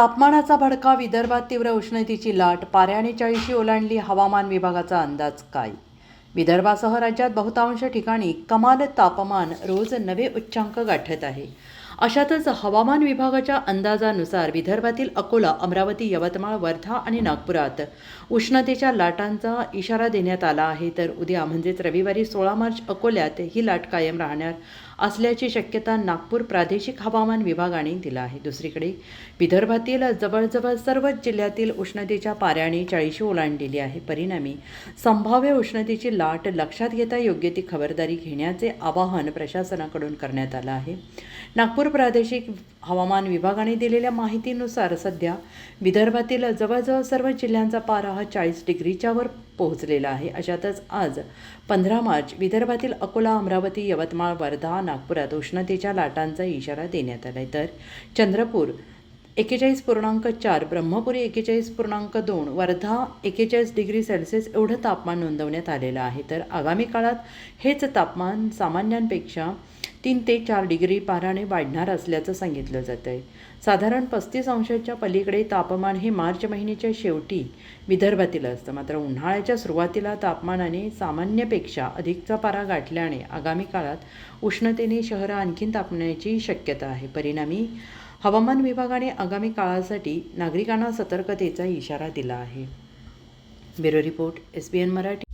तापमानाचा भडका विदर्भात तीव्र उष्णतेची लाट पाऱ्याने चाळीशी ओलांडली हवामान विभागाचा अंदाज काय? विदर्भासह राज्यात बहुतांश ठिकाणी कमाल तापमान रोज नवे उच्चांक गाठत आहे. अशातच हवामान विभागाच्या अंदाजानुसार विदर्भातील अकोला अमरावती यवतमाळ वर्धा आणि नागपुरात उष्णतेच्या लाटांचा इशारा देण्यात आला आहे. तर उद्या म्हणजेच रविवारी सोळा मार्च अकोल्यात ही लाट कायम राहणार असल्याची शक्यता नागपूर प्रादेशिक हवामान विभागाने दिला आहे. दुसरीकडे विदर्भातील जवळजवळ सर्वच जिल्ह्यातील उष्णतेच्या पाऱ्याने चाळीशी ओलांडलेली आहे. परिणामी संभाव्य उष्णतेची लाट लक्षात घेता योग्य ती खबरदारी घेण्याचे आवाहन प्रशासनाकडून करण्यात आलं आहे. नागपूर प्रादेशिक हवामान विभागाने दिलेल्या माहितीनुसार सध्या विदर्भातील जवळजवळ सर्व जिल्ह्यांचा पारा हा चाळीस डिग्रीच्या वर पोहोचलेला आहे. अशातच आज पंधरा मार्च विदर्भातील अकोला अमरावती यवतमाळ वर्धा नागपुरात उष्णतेच्या लाटांचा इशारा देण्यात आला आहे तर चंद्रपूर एकेचाळीस पूर्णांक चार ब्रह्मपुरी एकेचाळीस पूर्णांक दोन वर्धा एकेचाळीस डिग्री सेल्सिअस एवढं तापमान नोंदवण्यात आलेलं आहे. तर आगामी काळात हेच तापमान सामान्यांपेक्षा तीन ते चार डिग्री पाराने वाढणार असल्याचं सांगितलं जातं आहे साधारण पस्तीस अंशाच्या पलीकडे तापमान हे मार्च महिन्याच्या शेवटी विदर्भातील असतं. मात्र उन्हाळ्याच्या सुरुवातीला तापमानाने सामान्यपेक्षा अधिकचा पारा गाठल्याने आगामी काळात उष्णतेने शहरं आणखीन तापण्याची शक्यता आहे. परिणामी हवामान विभागाने आगामी काळासाठी नागरिकांना सतर्कतेचा इशारा दिला आहे. Bureau report S B N Marathi.